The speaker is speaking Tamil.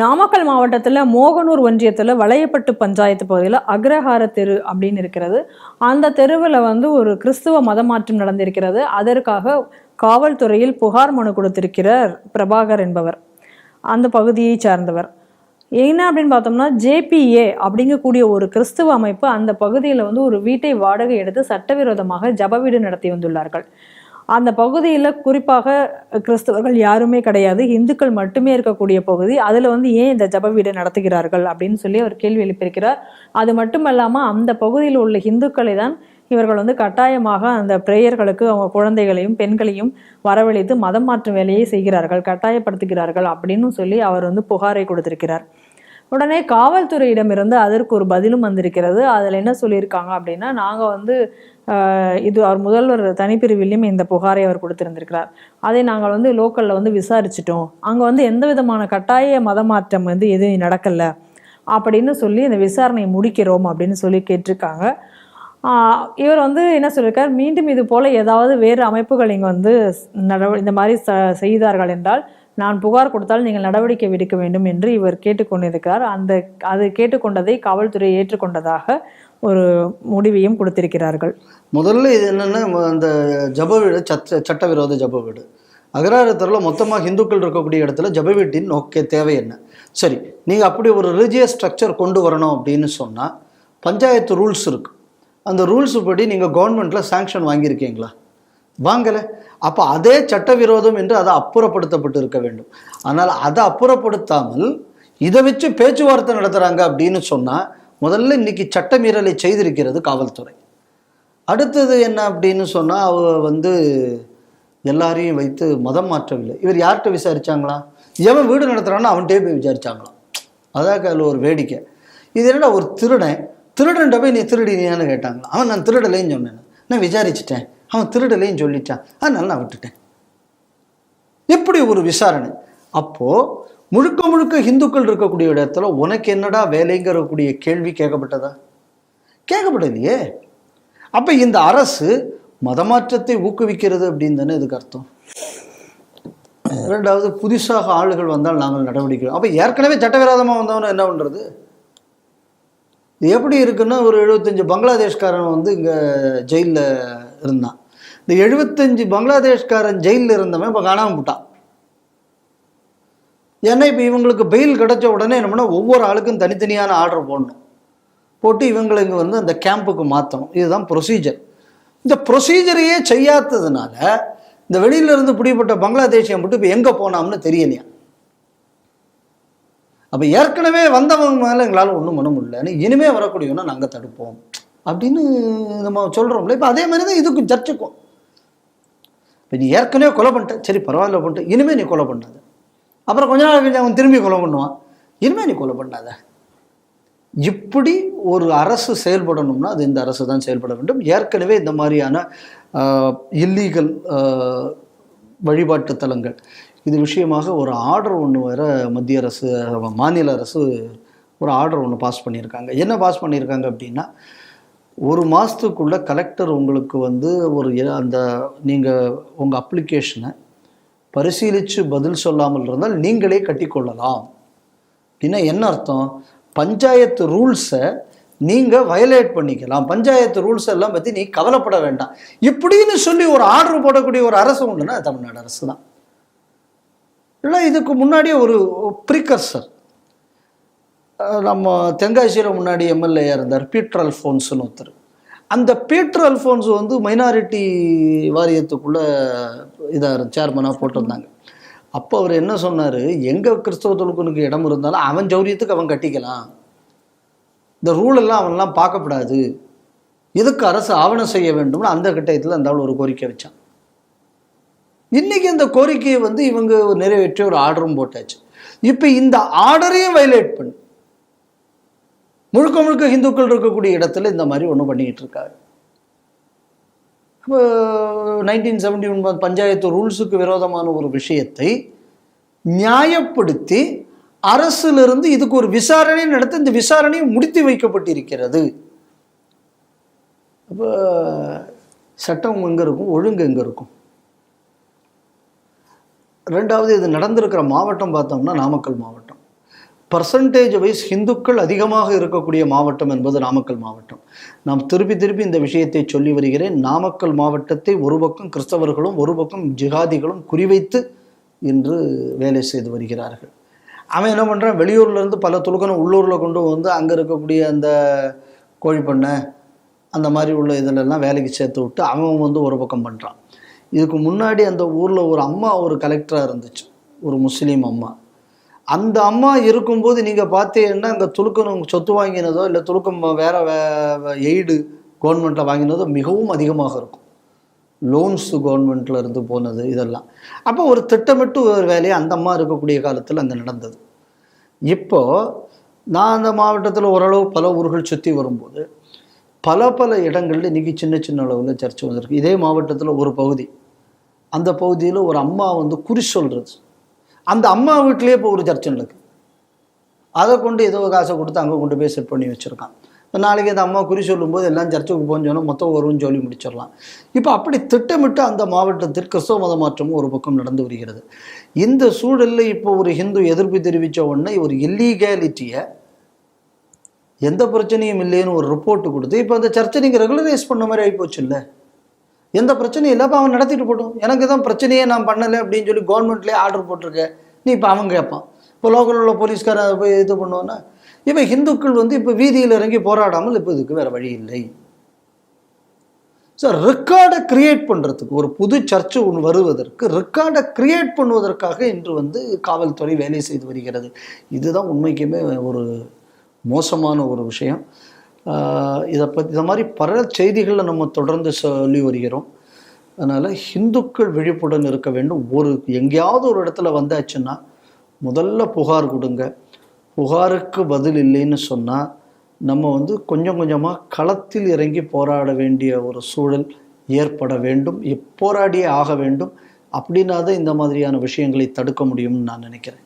நாமக்கல் மாவட்டத்தில் மோகனூர் ஒன்றியத்தில் வளையப்பட்டு பஞ்சாயத்து பகுதியில் அக்ரஹார தெரு அப்படின்னு இருக்கிறது. அந்த தெருவில் வந்து ஒரு கிறிஸ்துவ மதமாற்றம் நடந்திருக்கிறது. அதற்காக காவல்துறையில் புகார் மனு கொடுத்திருக்கிறார் பிரபாகர் என்பவர். அந்த பகுதியை சார்ந்தவர். என்ன அப்படின்னு பார்த்தோம்னா ஜேபிஏ அப்படிங்கக்கூடிய ஒரு கிறிஸ்துவ அமைப்பு அந்த பகுதியில் வந்து ஒரு வீட்டை வாடகை எடுத்து சட்டவிரோதமாக ஜப வீடு நடத்தி வந்துள்ளார்கள். அந்த பகுதியில் குறிப்பாக கிறிஸ்தவர்கள் யாருமே கிடையாது. இந்துக்கள் மட்டுமே இருக்கக்கூடிய பகுதி. அதில் வந்து ஏன் இந்த ஜப வீடு நடத்துகிறார்கள் அப்படின்னு சொல்லி அவர் கேள்வி எழுப்பியிருக்கிறார். அது மட்டுமல்லாமல் அந்த பகுதியில் உள்ள இந்துக்களை தான் இவர்கள் வந்து கட்டாயமாக அந்த பிரேயர்களுக்கு அவங்க குழந்தைகளையும் பெண்களையும் வரவழைத்து மதம் மாற்றும் வேலையை செய்கிறார்கள் கட்டாயப்படுத்துகிறார்கள் அப்படின்னு சொல்லி அவர் வந்து புகாரை கொடுத்திருக்கிறார். உடனே காவல்துறையிடமிருந்து அதற்கு ஒரு பதிலும் வந்திருக்கிறது. அதில் என்ன சொல்லியிருக்காங்க அப்படின்னா நாங்கள் வந்து இது அவர் முதல்வர் தனிப்பிரிவிலையும் இந்த புகாரை அவர் கொடுத்திருந்திருக்கிறார். அதை நாங்கள் வந்து லோக்கலில் வந்து விசாரிச்சிட்டோம். அங்கே வந்து எந்த விதமான கட்டாய மதமாற்றம் வந்து எதுவும் நடக்கலை. அப்படின்னு சொல்லி இந்த விசாரணையை முடிக்கிறோம் அப்படின்னு சொல்லி கேட்டிருக்காங்க. இவர் வந்து என்ன சொல்லியிருக்கார்? மீண்டும் இது போல் ஏதாவது வேறு அமைப்புகள் இங்கே வந்து நட இந்த மாதிரி ச செய்தார்கள் என்றால் நான் புகார் கொடுத்தால் நீங்கள் நடவடிக்கை எடுக்க வேண்டும் என்று இவர் கேட்டுக்கொண்டிருக்கிறார். அந்த அது கேட்டுக்கொண்டதை காவல்துறை ஏற்றுக்கொண்டதாக ஒரு முடிவையும் கொடுத்திருக்கிறார்கள். முதல்ல இது என்னென்னா அந்த ஜப வீடு சட்ட சட்டவிரோத ஜப வீடு. அகராரத்தில் மொத்தமாக இந்துக்கள் இருக்கக்கூடிய இடத்துல ஜப வீட்டின் நோக்கிய தேவை என்ன? சரி நீங்கள் அப்படி ஒரு ரிலிஜியஸ் ஸ்ட்ரக்சர் கொண்டு வரணும் அப்படின்னு சொன்னால் பஞ்சாயத்து ரூல்ஸ் இருக்குது அந்த ரூல்ஸ் படி நீங்கள் கவர்மெண்ட்டில் சாங்ஷன் வாங்கியிருக்கீங்களா? வாங்கலை. அப்போ அதே சட்டவிரோதம் என்று அதை அப்புறப்படுத்தப்பட்டு இருக்க வேண்டும். ஆனால் அதை அப்புறப்படுத்தாமல் இதை வச்சு பேச்சுவார்த்தை நடத்துகிறாங்க அப்படின்னு சொன்னால் முதல்ல இன்னைக்கு சட்டமீறலை செய்திருக்கிறது காவல்துறை. அடுத்தது என்ன அப்படின்னு சொன்னால் அவ வந்து எல்லாரையும் வைத்து மதம் மாற்றவில்லை. இவர் யார்கிட்ட விசாரிச்சாங்களா? எவன் வீடு நடத்துகிறான்னு அவன்கிட்டே போய் விசாரிச்சாங்களாம். அதான் அதில் ஒரு வேடிக்கை. இது என்னடா ஒரு திருடன்? திருடன்ட்ட போய் நீ திருடினியான்னு கேட்டாங்களா அவன் நான் திருடலைன்னு சொன்னேன். நான் விசாரிச்சிட்டேன். அவன் திருடலையும் சொல்லிட்டான். அதனால நான் விட்டுட்டேன். எப்படி ஒரு விசாரணை? அப்போது முழுக்க முழுக்க இந்துக்கள் இருக்கக்கூடிய இடத்துல உனக்கு என்னடா வேலைங்கிறக்கூடிய கேள்வி கேட்கப்பட்டதா? கேட்கப்படலையே. அப்போ இந்த அரசு மதமாற்றத்தை ஊக்குவிக்கிறது அப்படின்னு தானே இதுக்கு அர்த்தம். ரெண்டாவது புதுசாக ஆளுகள் வந்தால் நாங்கள் நடவடிக்கை அப்போ ஏற்கனவே சட்டவிரோதமாக வந்தவன என்ன பண்ணுறது இது எப்படி இருக்குன்னா ஒரு எழுபத்தஞ்சு பங்களாதேஷ்காரன் வந்து இங்கே ஜெயிலில் இருந்தான். இந்த எழுபத்தஞ்சு பங்களாதேஷ்காரன் ஜெயிலில் இருந்தவன் இப்போ காணாமல் போட்டான். ஏன்னா இப்போ இவங்களுக்கு பெயில் கிடைச்ச உடனே என்ன பண்ணால் ஒவ்வொரு ஆளுக்கும் தனித்தனியான ஆர்டர் போடணும். போட்டு இவங்களை இங்கே வந்து அந்த கேம்புக்கு மாற்றணும் இதுதான் ப்ரொசீஜர் இந்த ப்ரொசீஜரையே செய்யாததுனால இந்த வெளியில இருந்து பிடிப்பட்ட பங்களாதேஷியை மட்டும் இப்போ எங்கே போனாம்னு தெரியலையா? அப்போ ஏற்கனவே வந்தவங்க மேலே எங்களால் ஒன்றும் பண்ண முடியலன்னு இனிமே வரக்கூடியவனா நாங்கள் தடுப்போம். அப்படின்னு நம்ம சொல்கிறோம்ல இப்போ அதே மாதிரி தான் இதுக்கும் சர்ச்சுக்கும். இப்போ நீ ஏற்கனவே கொலை பண்ணிட்ட சரி பரவாயில்ல பண்ணிட்டு இனிமேல் நீ கொலை பண்ணாத. அப்புறம் கொஞ்ச நாள் கழிச்சு அவன் திரும்பி கொலை பண்ணுவான். இனிமே நீ கொலை பண்ணாத. இப்படி ஒரு அரசு செயல்படணும்னா அது இந்த அரசு தான் செயல்பட வேண்டும். ஏற்கனவே இந்த மாதிரியான இல்லீகல் வழிபாட்டு தலங்கள். இது விஷயமாக ஒரு ஆர்டர் ஒன்று வர மத்திய அரசு மாநில அரசு ஒரு ஆர்டர் ஒன்று பாஸ் பண்ணியிருக்காங்க. என்ன பாஸ் பண்ணியிருக்காங்க அப்படின்னா ஒரு மாதத்துக்குள்ளே கலெக்டர் உங்களுக்கு வந்து ஒரு அந்த நீங்கள் உங்கள் அப்ளிகேஷனை பரிசீலித்து பதில் சொல்லாமல் இருந்தால் நீங்களே கட்டிக்கொள்ளலாம் அப்படின்னா என்ன அர்த்தம்? பஞ்சாயத்து ரூல்ஸை நீங்கள் வயலேட் பண்ணிக்கலாம். பஞ்சாயத்து ரூல்ஸ் எல்லாம் பற்றி நீ கவலைப்பட வேண்டாம். இப்படின்னு சொல்லி ஒரு ஆர்டர் போடக்கூடிய ஒரு அரசு உண்டுன்னா தமிழ்நாடு அரசு தான் இல்லை இதுக்கு முன்னாடி ஒரு ப்ரிகர்சர் நம்ம தென்காசியில் முன்னாடி எம்எல்ஏ இருந்தார். பீட்டர் அல்ஃபோன்ஸ்னு ஒருத்தர். அந்த பீட்டர் அல்ஃபோன்ஸ் வந்து மைனாரிட்டி வாரியத்துக்குள்ளே இதாக சேர்மனாக போட்டிருந்தாங்க. அப்போ அவர் என்ன சொன்னார்? எங்கே கிறிஸ்தவ தொழுக்கனுக்கு இடம் இருந்தாலும் அவன் ஜௌரியத்துக்கு அவன் கட்டிக்கலாம். இந்த ரூலெல்லாம் அவன்லாம் பார்க்கப்படாது. இதுக்கு அரசு ஆவணம் செய்ய வேண்டும்னு அந்த கட்டத்தில் அந்த ஒரு கோரிக்கை வச்சான். இன்றைக்கி இந்த கோரிக்கையை வந்து இவங்க நிறைவேற்றி ஒரு ஆர்டரும் போட்டாச்சு. இப்போ இந்த ஆர்டரையும் வயலேட் பண்ணி. முழுக்க முழுக்க ஹிந்துக்கள் இருக்கக்கூடிய இடத்துல இந்த மாதிரி ஒன்று பண்ணிக்கிட்டு இருக்காரு. இப்போ நைன்டீன் செவன்டி ஒன் பஞ்சாயத்து ரூல்ஸுக்கு விரோதமான ஒரு விஷயத்தை நியாயப்படுத்தி அரசிலிருந்து இதுக்கு ஒரு விசாரணை நடத்தி இந்த விசாரணையை முடித்து வைக்கப்பட்டிருக்கிறது. அப்போ சட்டம் எங்கே இருக்கும்? ஒழுங்கு எங்கே இருக்கும்? ரெண்டாவது இது நடந்திருக்கிற மாவட்டம் பார்த்தோம்னா நாமக்கல் மாவட்டம். பர்சன்டேஜ் வைஸ் ஹிந்துக்கள் அதிகமாக இருக்கக்கூடிய மாவட்டம் என்பது நாமக்கல் மாவட்டம். நாம் திருப்பி திருப்பி இந்த விஷயத்தை சொல்லி வருகிறேன். நாமக்கல் மாவட்டத்தை ஒரு பக்கம் கிறிஸ்தவர்களும் ஒரு பக்கம் ஜிகாதிகளும் குறிவைத்து இன்று வேலை செய்து வருகிறார்கள். அவன் என்ன பண்ணுறான் வெளியூரில் இருந்து பல துலுக்கனை உள்ளூரில் கொண்டு வந்து அங்கே இருக்கக்கூடிய அந்த கோழிப்பண்ணை அந்த மாதிரி உள்ள இதிலெல்லாம் வேலைக்கு சேர்த்து விட்டு அவன் வந்து ஒரு பக்கம் பண்ணுறான் இதுக்கு முன்னாடி அந்த ஊரில் ஒரு அம்மா ஒரு கலெக்டராக இருந்துச்சு. ஒரு முஸ்லீம் அம்மா. அந்த அம்மா இருக்கும்போது நீங்கள் பார்த்தீங்கன்னா அந்த துலுக்கம் சொத்து வாங்கினதோ இல்லை துலுக்கம் வே எய்டு கவர்மெண்ட்டில் வாங்கினதோ மிகவும் அதிகமாக இருக்கும். லோன்ஸு கவர்மெண்ட்டில் இருந்து போனது இதெல்லாம். அப்போ ஒரு திட்டமிட்டு ஒரு வேலையை அந்த அம்மா இருக்கக்கூடிய காலத்தில் அங்கே நடந்தது. இப்போது நான் அந்த மாவட்டத்தில் ஓரளவு பல ஊர்கள் சுற்றி வரும்போது பல பல இடங்கள்ல இன்றைக்கி சின்ன சின்ன அளவில் சர்ச்சை வந்திருக்கு. இதே மாவட்டத்தில் ஒரு பகுதி. அந்த பகுதியில் ஒரு அம்மா வந்து குறி சொல்கிறது அந்த அம்மா வீட்டிலேயே இப்போ ஒரு சர்ச்சன் இருக்குது அதை கொண்டு ஏதோ காசை கொடுத்து அங்கே கொண்டு போய் செட் பண்ணி வச்சுருக்கான். இப்போ நாளைக்கு அந்த அம்மா குறி சொல்லும்போது எல்லாம் சர்ச்சுக்கு போஞ்சோன்னா மொத்தம் வரும்னு சொல்லி முடிச்சிடலாம். இப்போ அப்படி திட்டமிட்டு அந்த மாவட்டத்தில் கிறிஸ்தவ மத மாற்றமும் ஒரு பக்கம் நடந்து வருகிறது. இந்த சூழலில் இப்போ ஒரு ஹிந்து எதிர்ப்பு தெரிவித்த உடனே ஒரு இல்லீகாலிட்டியை எந்த பிரச்சனையும் இல்லைன்னு ஒரு ரிப்போர்ட் கொடுத்து இப்போ அந்த சர்ச்சை நீங்கள் ரெகுலரைஸ் பண்ண மாதிரி ஆகிப்போச்சு இல்லை எந்த பிரச்சனையும் இல்லை அப்போ அவன் நடத்திட்டு போட்டோம். எனக்கு தான் பிரச்சனையே நான் பண்ணலை அப்படின்னு சொல்லி கவர்மெண்ட்லேயே ஆர்டர் போட்டிருக்கேன் நீ இப்போ அவன் கேட்பான் இப்போ லோக்கலில் உள்ள போலீஸ்காரன் அதை போய் இது பண்ணுவோன்னா இப்போ ஹிந்துக்கள் வந்து இப்போ வீதியில் இறங்கி போராடாமல் இப்போ இதுக்கு வேறு வழி இல்லை. ஸோ ரெக்கார்டை கிரியேட் பண்ணுறதுக்கு ஒரு புது சர்ச்சு ஒன்று வருவதற்கு ரெக்கார்டை கிரியேட் பண்ணுவதற்காக இன்று வந்து காவல்துறை வேலை செய்து வருகிறது. இதுதான் உண்மைக்குமே ஒரு மோசமான ஒரு விஷயம். இதை பற்றி இந்த மாதிரி பல செய்திகளை நம்ம தொடர்ந்து சொல்லி வருகிறோம். அதனால் ஹிந்துக்கள் விழிப்புடன் இருக்க வேண்டும். ஒரு எங்கேயாவது ஒரு இடத்துல வந்தாச்சுன்னா முதல்ல புகார் கொடுங்க. புகாருக்கு பதில் இல்லைன்னு சொன்னால் நம்ம வந்து கொஞ்சம் கொஞ்சமாக களத்தில் இறங்கி போராட வேண்டிய ஒரு சூழல் ஏற்பட வேண்டும். போராடியே ஆக வேண்டும். அப்படின்னா தான் இந்த மாதிரியான விஷயங்களை தடுக்க முடியும்னு நான் நினைக்கிறேன்.